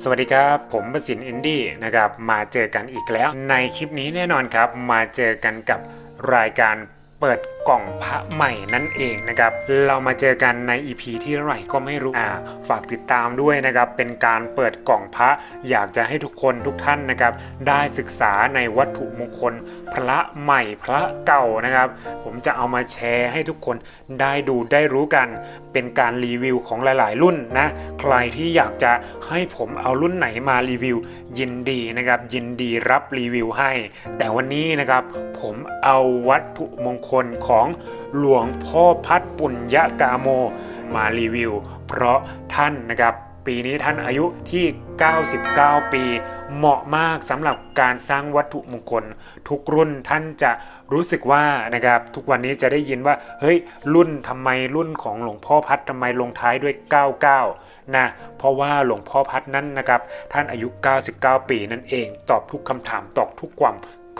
สวัสดีครับ ผมประสินอินดี้นะครับ มาเจอกันอีกแล้ว ในคลิปนี้แน่นอนครับ มาเจอกันกับรายการเปิด กล่องพระใหม่นั่นเองนะครับ เรามาเจอกันใน EP ที่เท่าไหร่ก็ไม่รู้อ่าฝากติดตามด้วยนะครับ เป็นการเปิดกล่องพระ อยากจะให้ทุกคนทุกท่านนะครับ ได้ศึกษาในวัตถุมงคล พระใหม่พระเก่านะครับ ผมจะเอามาแชร์ให้ทุกคนได้ดูได้รู้กัน เป็นการรีวิวของหลาย ๆ รุ่นนะ ใครที่อยากจะให้ผมเอารุ่นไหนมารีวิว ยินดีนะครับ ยินดีรับรีวิวให้ แต่วันนี้นะครับผมเอาวัตถุมงคลของหลวงพ่อพัดปุญญกาโมมารีวิว เพราะท่านนะครับปีนี้ท่านอายุที่ 99 ปี เหมาะมากสำหรับการสร้างวัตถุมงคล ทุกรุ่นท่านจะรู้สึกว่านะครับทุกวันนี้จะได้ยินว่า เฮ้ย รุ่นทำไมรุ่นของหลวงพ่อพัดทำไมลงท้ายด้วย 99 นะ เพราะว่าหลวงพ่อพัดนั้นนะครับ ท่านอายุ 99 ปีนั่นเอง ตอบทุกคำถามตอบทุกความ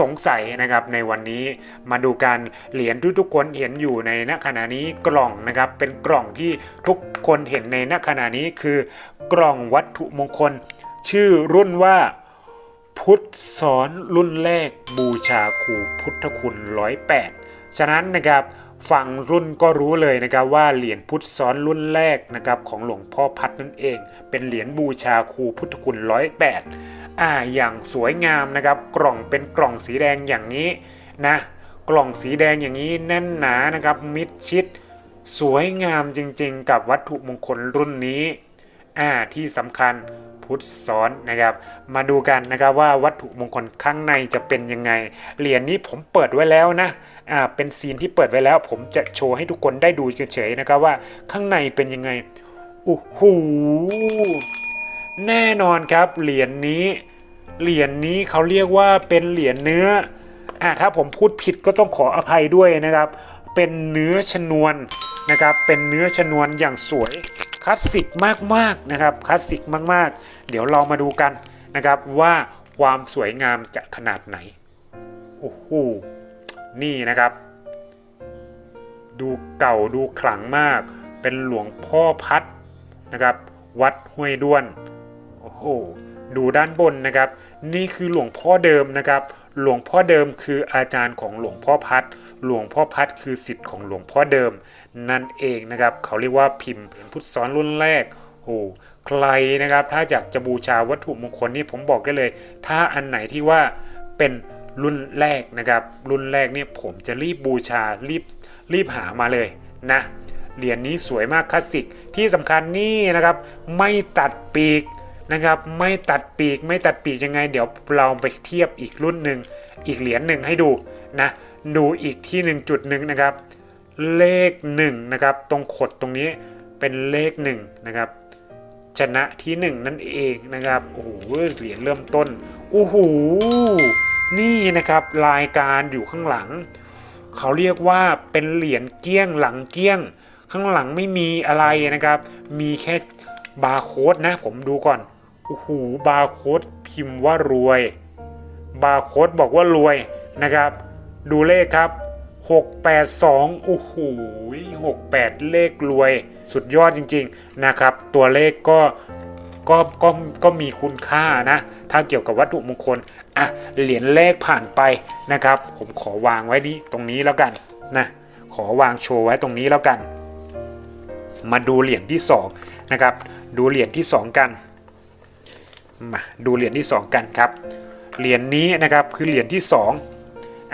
สงสัยนะครับในวันนี้มาดูการเหรียญที่ทุกคนเห็นอยู่ในณขณะนี้กล่องนะครับเป็นกล่องที่ทุกคนเห็นในณขณะนี้คือกล่องวัตถุมงคล ชื่อรุ่นว่าพุทธสอนรุ่นแรกบูชาครูพุทธคุณร้อยแปดฉะนั้นนะครับ ฟังรุ่นก็รู้เลยนะครับว่าเหรียญพุทธซ้อนรุ่นแรกนะครับของหลวงพ่อพัดนั่นเอง เป็นเหรียญบูชาครูพุทธคุณร้อยแปดอ่าอย่างสวยงามนะครับ กล่องเป็นกล่องสีแดงอย่างนี้นะ กล่องสีแดงอย่างนี้แน่นหนานะครับ มิดชิด สวยงามจริงๆ กับวัตถุมงคลรุ่นนี้อ่าที่สำคัญ พุทธซ้อนนะครับ มาดูกันนะครับว่าวัตถุมงคลข้างในจะเป็นยังไง เหรียญนี้ผมเปิดไว้แล้วนะอ่าเป็นซีนที่เปิดไว้แล้ว ผมจะโชว์ให้ทุกคนได้ดูเฉยๆนะครับว่าข้างในเป็นยังไงโอ้โหแน่นอนครับเหรียญนี้ เหรียญนี้เขาเรียกว่าเป็นเหรียญเนื้ออ่าถ้าผมพูดผิดก็ต้องขออภัยด้วยนะครับ เป็นเนื้อชนวนนะครับ เป็นเนื้อชนวนอย่างสวยคลาสสิกมากๆนะครับคลาสสิกมากๆ เดี๋ยวเรามาดูกันนะครับว่าความสวยงามจะขนาดไหน โอ้โห นี่นะครับ ดูเก่าดูขลังมาก เป็นหลวงพ่อพัดนะครับ วัดห้วยด้วน โอ้โห ดูด้านบนนะครับ นี่คือหลวงพ่อเดิมนะครับ หลวงพ่อเดิมคืออาจารย์ของหลวงพ่อพัด หลวงพ่อพัดคือสิทธิ์ของหลวงพ่อเดิม นั่นเองนะครับ เขาเรียกว่าพิมพ์พุทธซ้อนรุ่นแรก โอ้ ใครนะครับ ถ้าอยากจะบูชาวัตถุมงคลนี่ผมบอกได้เลย ถ้าอันไหนที่ว่าเป็นรุ่นแรกนะครับ รุ่นแรกเนี่ยผมจะรีบบูชารีบรีบหามาเลยนะเหรียญนี้สวยมากคลาสสิกที่สำคัญนี่นะครับ ไม่ตัดปีกนะครับ ไม่ตัดปีก ไม่ตัดปีกยังไง เดี๋ยวเราไปเทียบอีกรุ่นหนึ่งอีกเหรียญหนึ่งให้ดูนะดูอีกที่หนึ่งจุดหนึ่งนะครับ เลขหนึ่งนะครับตรงขดตรงนี้เป็นเลขหนึ่งนะครับ ชนะที่หนึ่งนั่นเองนะครับโอ้โหเหรียญเริ่มต้นโอ้โหนี่นะครับรายการอยู่ข้างหลัง เขาเรียกว่าเป็นเหรียญเกี้ยงหลังเกี้ยง ข้างหลังไม่มีอะไรนะครับ มีแค่บาร์โค้ดนะผมดูก่อนโอ้โหบาร์โค้ดพิมพ์ว่ารวย บาร์โค้ดบอกว่ารวยนะครับ ดูเลขครับ 682โอ้โห68 เลขรวย สุดยอดจริงๆนะครับ ตัวเลขก็ก็ก็ก็มีคุณค่านะถ้าเกี่ยวกับวัตถุมงคลอะเหรียญเลขผ่านไปนะครับ ผมขอวางไว้นี้ตรงนี้แล้วกันนะขอวางโชว์ไว้ตรงนี้แล้วกัน มาดูเหรียญที่สองนะครับดูเหรียญที่สองกันมาดูเหรียญที่สองกันครับเหรียญนี้นะครับคือเหรียญที่สอง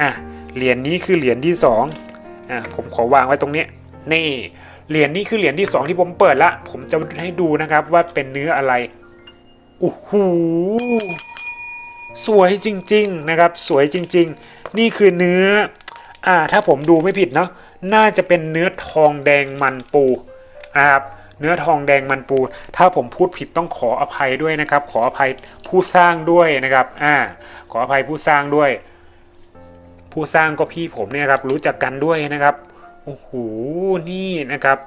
อะเหรียญนี้คือเหรียญที่สองอะผมขอวางไว้ตรงนี้นี่ เหรียญนี้คือเหรียญที่สองที่ผมเปิดละ ผมจะให้ดูนะครับว่าเป็นเนื้ออะไรโอ้โหสวยจริง ๆนะครับ สวยจริง ๆ นี่คือเนื้อ อ่า ถ้าผมดูไม่ผิดเนาะน่าจะเป็นเนื้อทองแดงมันปูนะครับเนื้อทองแดงมันปู ถ้าผมพูดผิดต้องขออภัยด้วยนะครับ ขออภัยผู้สร้างด้วยนะครับอ่าขออภัยผู้สร้างด้วย ผู้สร้างก็พี่ผมเนี่ยครับรู้จักกันด้วยนะครับ โอ้โห นี่นะครับ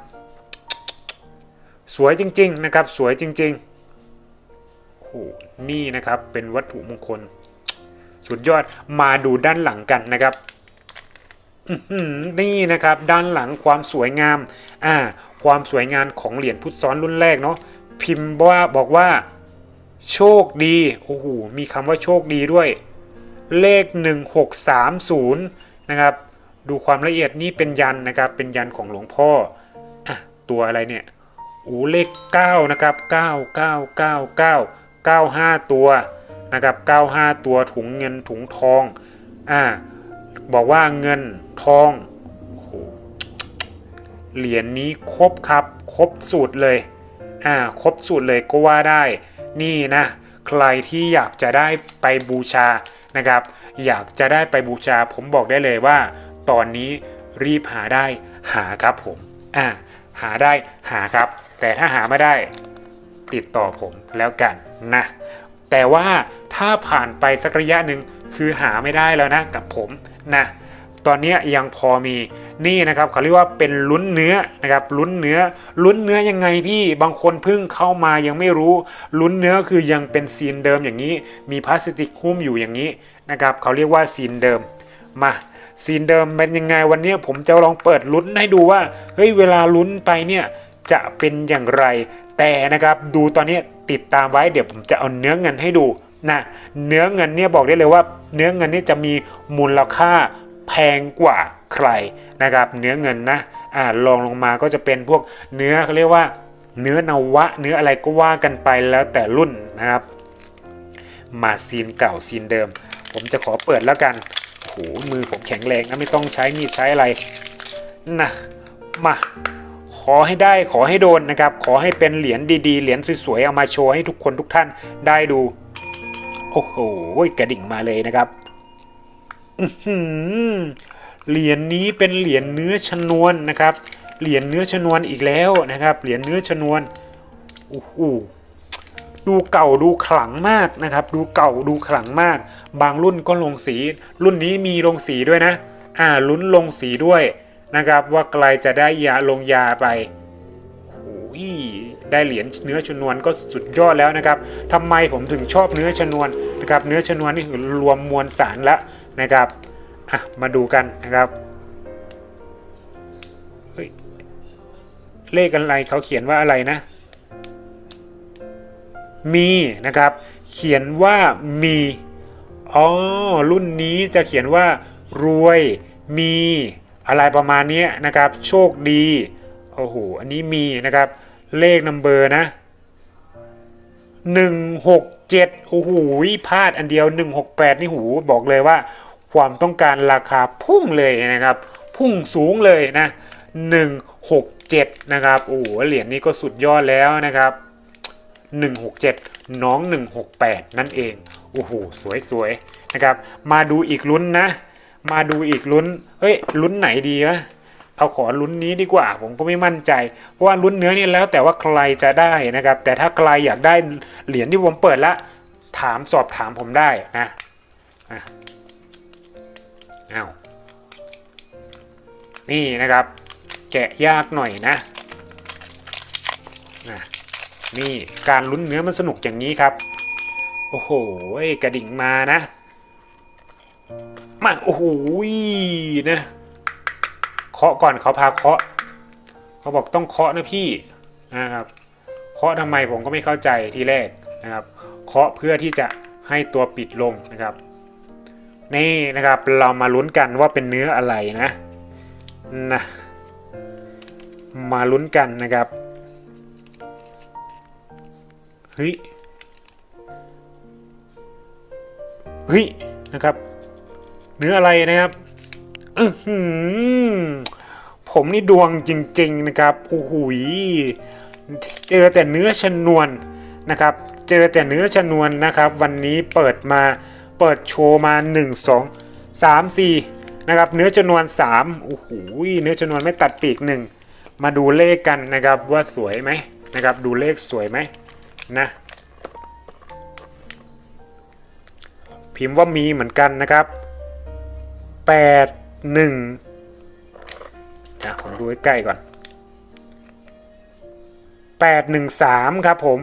สวยจริง ๆ นะครับ สวยจริงๆโอ้โหนี่นะครับ เป็นวัตถุมงคล สุดยอด มาดูด้านหลังกันนะครับนี่นะครับด้านหลังความสวยงาม อ่า ความสวยงามของเหรียญพุทธซ้อนรุ่นแรกเนาะพิมพ์ว่าบอกว่า โชคดีโอ้โหมีคำว่าโชคดีด้วย เลข 1630 นะครับ ดูความละเอียดนี่เป็นยันนะครับเป็นยันของหลวงพ่ออะตัวอะไรเนี่ยอ้เลข 9 นะครับ 9 9 9 9 95 ตัวนะครับ95 ตัวถุงเงินถุงทองอ่าบอกว่าเงินทองโอ้โหเหรียญนี้ครบครับ ครบสูตรเลยอ่าครบสูตรเลยก็ว่าได้ นี่นะ ใครที่อยากจะได้ไปบูชานะครับ อยากจะได้ไปบูชา ผมบอกได้เลยว่า ตอนนี้รีบหาได้หาครับผมอ่าหาได้หาครับ แต่ถ้าหาไม่ได้ติดต่อผมแล้วกันนะ แต่ว่าถ้าผ่านไปสักระยะหนึ่งคือหาไม่ได้แล้วนะกับผมนะตอนนี้ยังพอมีนี่นะครับเขาเรียกว่าเป็นลุ้นเนื้อนะครับลุ้นเนื้อลุ้นเนื้อยังไงพี่บางคนเพิ่งเข้ามายังไม่รู้ลุ้นเนื้อคือยังเป็นซีนเดิมอย่างนี้ มีพลาสติกหุ้มอยู่อย่างนี้นะครับเขาเรียกว่าซีนเดิมมา ซีนเดิมเป็นยังไงวันนี้ผมจะลองเปิดลุ้นให้ดูว่าเฮ้ยเวลาลุ้นไปเนี่ยจะเป็นอย่างไร แต่นะครับดูตอนนี้ติดตามไว้เดี๋ยวผมจะเอาเนื้อเงินให้ดูนะเนื้อเงินเนี่ยบอกได้เลยว่า เนื้อเงินนี่จะมีมูลค่าแพงกว่าใครนะครับเนื้อเงินนะอ่าลองลงมาก็จะเป็นพวกเนื้อเขาเรียกว่า เนื้อนวะ เนื้ออะไรก็ว่ากันไปแล้วแต่รุ่นนะครับ มาซีนเก่าซีนเดิม ผมจะขอเปิดแล้วกัน มือผมแข็งแรงนะไม่ต้องใช้มีดใช้อะไรนะมาขอให้ได้ขอให้โดนนะครับ ขอให้เป็นเหรียญดีๆ เหรียญสวยๆเอามาโชว์ให้ทุกคนทุกท่านได้ดู โอ้โหกระดิ่งมาเลยนะครับเหรียญนี้เป็นเหรียญเนื้อชนวนนะครับ เหรียญเนื้อชนวนอีกแล้วนะครับ เหรียญเนื้อชนวนโอ้โห ดูเก่าดูขลังมากนะครับ ดูเก่าดูขลังมาก บางรุ่นก็ลงสี รุ่นนี้มีลงสีด้วยนะ อ่าลุ้นลงสีด้วยนะครับ ว่าใครจะได้ยาลงยาไปโอ้ยได้เหรียญเนื้อชนวนก็สุดยอดแล้วนะครับทำไมผมถึงชอบเนื้อชนวนนะครับ เนื้อชนวนนี่คือรวมมวลสารล้วนะครับอะมาดูกันนะครับเฮ้ยเลขอะไรเขาเขียนว่าอะไรนะ มีนะครับ เขียนว่ามีอ๋อรุ่นนี้จะเขียนว่ารวยมีอะไรประมาณนี้นะครับ โชคดีโอ้โหอันนี้มีนะครับ เลขนัมเบอร์นะ 167โอ้โหพลาดอันเดียว 168 นี่หูบอกเลยว่า ความต้องการราคาพุ่งเลยนะครับ พุ่งสูงเลยนะ 167 นะครับโอ้โหเหรียญนี้ก็สุดยอดแล้วนะครับ 167 น้อง 168 นั่นเอง โอ้โห สวยๆ นะครับ มาดูอีกลุ้นนะ มาดูอีกลุ้น เฮ้ย ลุ้นไหนดีวะ เอาขอลุ้นนี้ดีกว่า ผมก็ไม่มั่นใจ เพราะว่าลุ้นเนื้อนี่แล้วแต่ว่าใครจะได้นะครับ แต่ถ้าใครอยากได้เหรียญที่ผมเปิดละ ถามสอบถามผมได้นะอะอ้าวนี่นะครับ แกะยากหน่อยนะนะ นี่การลุ้นเนื้อมันสนุกอย่างนี้ครับ โอ้โหกระดิ่งมานะ มาโอ้โหนะเคาะก่อนเขาพาเคาะ เขาบอกต้องเคาะนะพี่นะครับเคาะทำไมผมก็ไม่เข้าใจทีแรกนะครับ เคาะเพื่อที่จะให้ตัวปิดลงนะครับ นี่นะครับเรามาลุ้นกันว่าเป็นเนื้ออะไรนะนะมาลุ้นกันนะครับ เฮ้ยเฮ้ยนะครับ เนื้ออะไรนะครับอื้อหือผมนี่ดวงจริง ๆนะครับโอ้โหยเจอแต่เนื้อชนวนนะครับ เจอแต่เนื้อชนวนนะครับ วันนี้เปิดมาเปิดโชว์มา 1 2 3 4 นะครับ เนื้อชนวน3โอ้โหยเนื้อชนวนไม่ตัดปีกหนึ่งมาดูเลขกันนะครับว่าสวยไหมนะครับ ดูเลขสวยไหม นะ พิมพ์ว่ามีเหมือนกันนะครับ 8 1นะผมดูใกล้ก่อน 813 ครับผม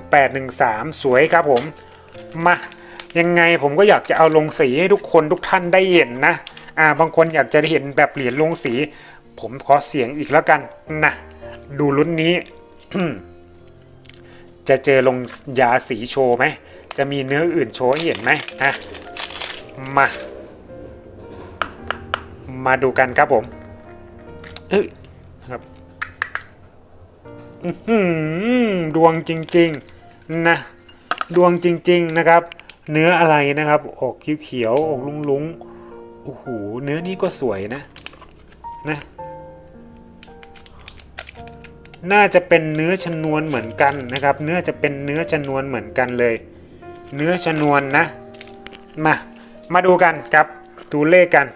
813 สวยครับผม มายังไงผมก็อยากจะเอาลงสีให้ทุกคนทุกท่านได้เห็นนะอ่าบางคนอยากจะเห็นแบบเหรียญลงสี ผมขอเสียงอีกแล้วกันนะดูรุ่นนี้ จะเจอลงยาสีโชว์ไหม จะมีเนื้ออื่นโชว์ให้เห็นไหมอะมา มาดูกันครับผมเอ้ยครับอื้อหือดวงจริง ๆ นะ ดวงจริง ๆ นะครับ เนื้ออะไรนะครับ ออกเขียวๆออกลุงๆโอ้โห เนื้อนี้ก็สวยนะ นะ น่าจะเป็นเนื้อชนวนเหมือนกันนะครับ เนื้อจะเป็นเนื้อชนวนเหมือนกันเลย เนื้อชนวนนะ มา มาดูกันครับดูเลขกัน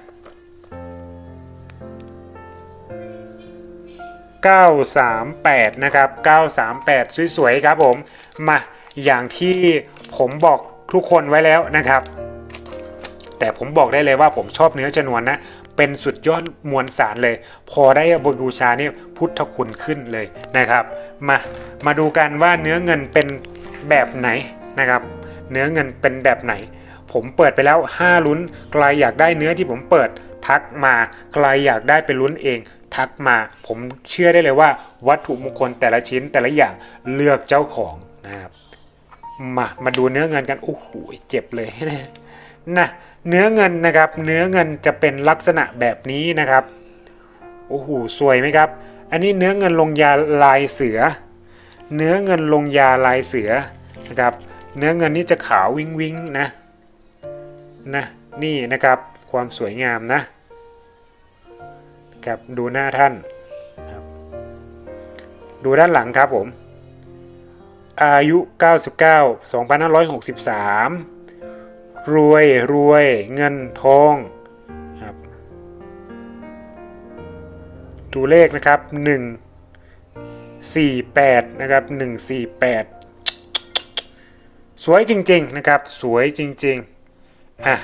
938 นะครับ 938 สวยๆครับผม มา อย่างที่ผมบอกทุกคนไว้แล้วนะครับ แต่ผมบอกได้เลยว่าผมชอบเนื้อชนวนนะ เป็นสุดยอดมวลสารเลย พอได้บูชาเนี่ยพุทธคุณขึ้นเลยนะครับ มามาดูกันว่าเนื้อเงินเป็นแบบไหนนะครับ เนื้อเงินเป็นแบบไหน ผมเปิดไปแล้ว 5 ลุ้นใครอยากได้เนื้อที่ผมเปิดทักมาใครอยากได้ไปลุ้นเองทักมา ผมเชื่อได้เลยว่า วัตถุมงคลแต่ละชิ้นแต่ละอย่างเลือกเจ้าของนะครับมามาดูเนื้อเงินกันโอ้โหเจ็บเลยนะ เนื้อเงินนะครับ เนื้อเงินจะเป็นลักษณะแบบนี้นะครับโอ้โหสวยไหมครับ อันนี้เนื้อเงินลงยาลายเสือ เนื้อเงินลงยาลายเสือนะครับ เนื้อเงินนี่จะขาววิงวิงนะนะนี่นะครับความสวยงามนะครับดูหน้าท่าน ดูด้านหลังครับผม อายุ 99 2563 รวยรวยเงินทองครับตัวเลขนะครับ 1 48 นะครับ 148 สวยจริงๆนะครับ สวยจริงๆอะ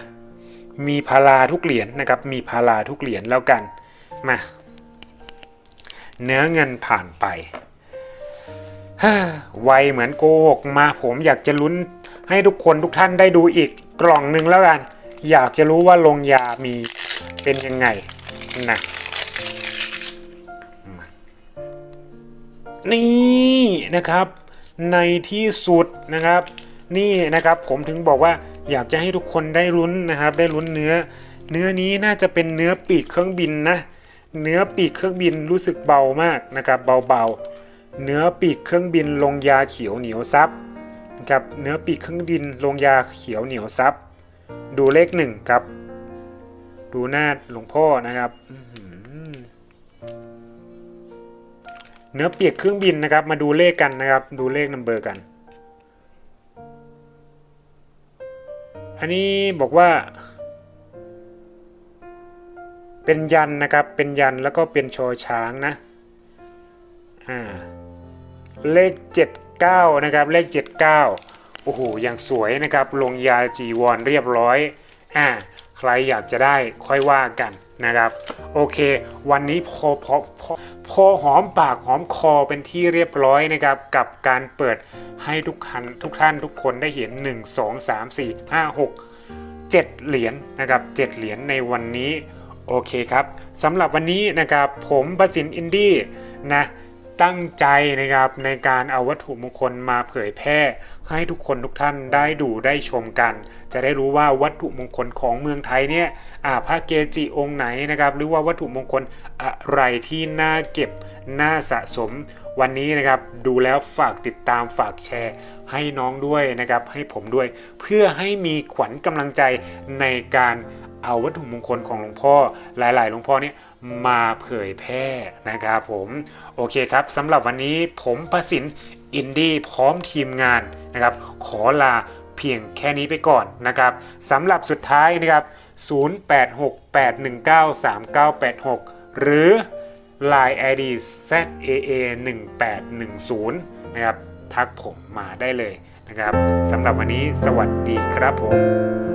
มีพาราทุกเหรียญนะครับ มีพาราทุกเหรียญแล้วกัน มา เนื้อเงินผ่านไปไวเหมือนโกหกมาผมอยากจะลุ้น ให้ทุกคนทุกท่านได้ดูอีกกล่องหนึ่งแล้วกัน อยากจะรู้ว่าลงยามีเป็นยังไงนะนี่นะครับในที่สุดนะครับ นี่นะครับผมถึงบอกว่าอยากจะให้ทุกคนได้ลุ้นนะครับ ได้ลุ้นเนื้อ เนื้อนี้น่าจะเป็นเนื้อปีกเครื่องบินนะ เนื้อปีกเครื่องบินรู้สึกเบามากนะครับ เบาๆ เนื้อปีกเครื่องบินลงยาเขียวเหนียวซับ นะครับเนื้อปีกเครื่องบินลงยาเขียวเหนียวซับ ดูเลขหนึ่งครับ ดูหน้าหลวงพ่อนะครับเนื้อปีกเครื่องบินนะครับ มาดูเลขกันนะครับ ดูเลขนัมเบอร์กัน อันนี้บอกว่า เป็นยันนะครับ เป็นยันแล้วก็เป็นชอช้างนะ อ่า เลข 79 นะครับ เลข 79 โอ้โห อย่างสวยนะครับ ลงยาจีวรเรียบร้อย อ่า ใครอยากจะได้ค่อยว่ากันนะครับ โอเค วันนี้พอพอพอพอหอมปากหอมคอเป็นที่เรียบร้อยนะครับ กับการเปิดให้ทุกท่านทุกท่านทุกคนได้เห็น 1 2 3 4 5 6 7 เหรียญนะครับ 7 เหรียญในวันนี้ โอเคครับสำหรับวันนี้นะครับ ผมประสินอินดี้นะ ตั้งใจนะครับในการเอาวัตถุมงคลมาเผยแพร่ ให้ทุกคนทุกท่านได้ดูได้ชมกัน จะได้รู้ว่าวัตถุมงคลของเมืองไทยเนี่ยพระเกจิองค์ไหนนะครับ หรือว่าวัตถุมงคลอะไรที่น่าเก็บน่าสะสม วันนี้นะครับดูแล้วฝากติดตามฝากแชร์ ให้น้องด้วยนะครับ ให้ผมด้วย เพื่อให้มีขวัญกำลังใจในการเอาวัตถุมงคลของหลวงพ่อหลาย ๆ หลวงพ่อเนี่ย มาเผยแพร่นะครับผมโอเคครับสำหรับวันนี้ผมประสินอินดี้พร้อมทีมงานนะครับขอลาเพียงแค่นี้ไปก่อนนะครับสำหรับสุดท้ายนะครับ 0868193986 หรือ Line ID ZAA 1810 นะครับทักผมมาได้เลยนะครับสำหรับวันนี้สวัสดีครับผม